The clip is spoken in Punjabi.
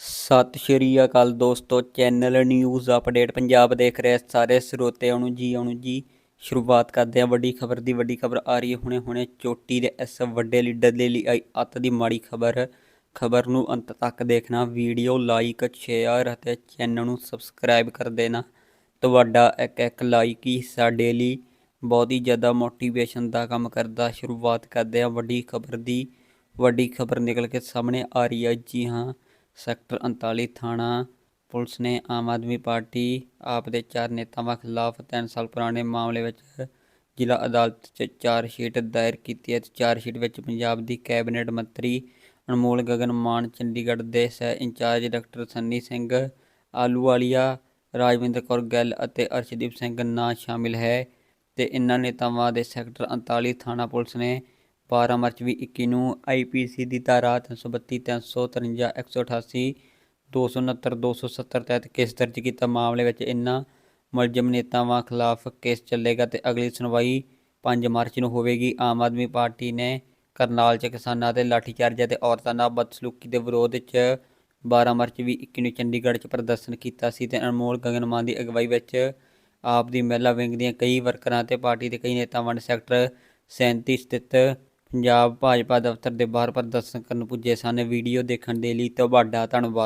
ਸਤਿ ਸ਼੍ਰੀ ਅਕਾਲ ਦੋਸਤੋ, ਚੈਨਲ ਨਿਊਜ਼ ਅਪਡੇਟ ਪੰਜਾਬ ਦੇਖ ਰਹੇ ਸਾਰੇ ਸਰੋਤਿਆਂ ਨੂੰ ਜੀ ਆਉਣ ਜੀ। ਸ਼ੁਰੂਆਤ ਕਰਦੇ ਹਾਂ ਵੱਡੀ ਖਬਰ ਦੀ, ਵੱਡੀ ਖਬਰ ਆ ਰਹੀ ਹੈ ਹੁਣੇ ਹੁਣੇ ਚੋਟੀ ਦੇ ਇਸ ਵੱਡੇ ਲੀਡਰ ਦੇ ਲਈ ਆਈ ਅੱਤ ਦੀ ਮਾੜੀ ਖਬਰ। ਖਬਰ ਨੂੰ ਅੰਤ ਤੱਕ ਦੇਖਣਾ, ਵੀਡੀਓ ਲਾਈਕ, ਸ਼ੇਅਰ ਅਤੇ ਚੈਨਲ ਨੂੰ ਸਬਸਕ੍ਰਾਈਬ ਕਰ ਦੇਣਾ। ਤੁਹਾਡਾ ਇੱਕ ਇੱਕ ਲਾਈਕ ਹੀ ਸਾਡੇ ਲਈ ਬਹੁਤ ਹੀ ਜ਼ਿਆਦਾ ਮੋਟੀਵੇਸ਼ਨ ਦਾ ਕੰਮ ਕਰਦਾ। ਸ਼ੁਰੂਆਤ ਕਰਦੇ ਹਾਂ ਵੱਡੀ ਖਬਰ ਦੀ। ਵੱਡੀ ਖਬਰ ਨਿਕਲ ਕੇ ਸਾਹਮਣੇ ਆ ਰਹੀ ਹੈ। ਜੀ ਹਾਂ ਸੈਕਟਰ 39 ਥਾਣਾ, ਪੁਲਿਸ ਨੇ ਆਮ ਆਦਮੀ ਪਾਰਟੀ, ਆਪ ਦੇ ਚਾਰ ਨੇਤਾਵਾਂ ਖਿਲਾਫ 3 ਸਾਲ ਪੁਰਾਣੇ ਮਾਮਲੇ ਵਿੱਚ ਜ਼ਿਲ੍ਹਾ ਅਦਾਲਤ 'ਚ ਚਾਰ ਸ਼ੀਟ ਦਾਇਰ ਕੀਤੀ ਹੈ ਤੇ ਚਾਰ ਸ਼ੀਟ ਵਿੱਚ ਪੰਜਾਬ ਦੀ ਕੈਬਨਿਟ ਮੰਤਰੀ ਅਨਮੋਲ ਗਗਨ ਮਾਨ, ਚੰਡੀਗੜ੍ਹ ਦੇ ਸਹਿ ਇੰਚਾਰਜ ਡਾਕਟਰ ਸੰਨੀ ਸਿੰਘ, ਆਲੂਵਾਲੀਆ, ਰਾਜਵਿੰਦਰ ਕੌਰ ਗਿੱਲ ਅਤੇ ਅਰਸ਼ਦੀਪ ਸਿੰਘ ਨਾਂ ਸ਼ਾਮਿਲ ਹੈ ਤੇ ਇਨ੍ਹਾਂ ਨੇਤਾਵਾਂ ਦੇ ਸੈਕਟਰ 39 ਥਾਣਾ ਪੁਲਿਸ ਨੇ 12 ਮਾਰਚ ਵੀ 21 ਨੂੰ ਆਈਪੀਸੀ ਦੀ ਧਾਰਾ 332 353 188 269 270 ਤਹਿਤ ਕੇਸ ਦਰਜ ਕੀਤਾ। ਮਾਮਲੇ ਵਿੱਚ ਇਨ੍ਹਾਂ ਮੁਲਜ਼ਮ ਨੇਤਾਵਾਂ ਖਿਲਾਫ ਕੇਸ ਚੱਲੇਗਾ ਤੇ ਅਗਲੀ ਸੁਣਵਾਈ 5 ਮਾਰਚ ਨੂੰ ਹੋਵੇਗੀ। ਆਮ ਆਦਮੀ ਪਾਰਟੀ ਨੇ ਕਰਨਾਲ 'ਚ ਕਿਸਾਨਾਂ ਤੇ ਲਾਠੀਚਾਰਜ ਅਤੇ ਔਰਤਾਂ ਨਾਲ ਬਦਸਲੂਕੀ ਦੇ ਵਿਰੋਧ 'ਚ 12 ਮਾਰਚ ਵੀ 21 ਨੂੰ ਚੰਡੀਗੜ੍ਹ 'ਚ ਪ੍ਰਦਰਸ਼ਨ ਕੀਤਾ ਸੀ ਤੇ ਅਨਮੋਲ ਗਗਨ ਮਾਨ ਦੀ ਅਗਵਾਈ ਵਿੱਚ ਆਪ ਦੀ ਮਹਿਲਾ ਵਿੰਗ ਦੀਆਂ ਕਈ ਵਰਕਰਾਂ ਤੇ ਪਾਰਟੀ ਦੇ ਕਈ ਨੇਤਾਵਾਂ ਨੇ ਸੈਕਟਰ 37 ਸਥਿਤ ਪੰਜਾਬ ਭਾਜਪਾ ਦਫ਼ਤਰ ਦੇ ਬਾਹਰ ਪ੍ਰਦਰਸ਼ਨ ਕਰਨ ਪੁੱਜੇ ਸਨ। ਵੀਡੀਓ ਦੇਖਣ ਦੇ ਲਈ ਤੁਹਾਡਾ ਧੰਨਵਾਦ।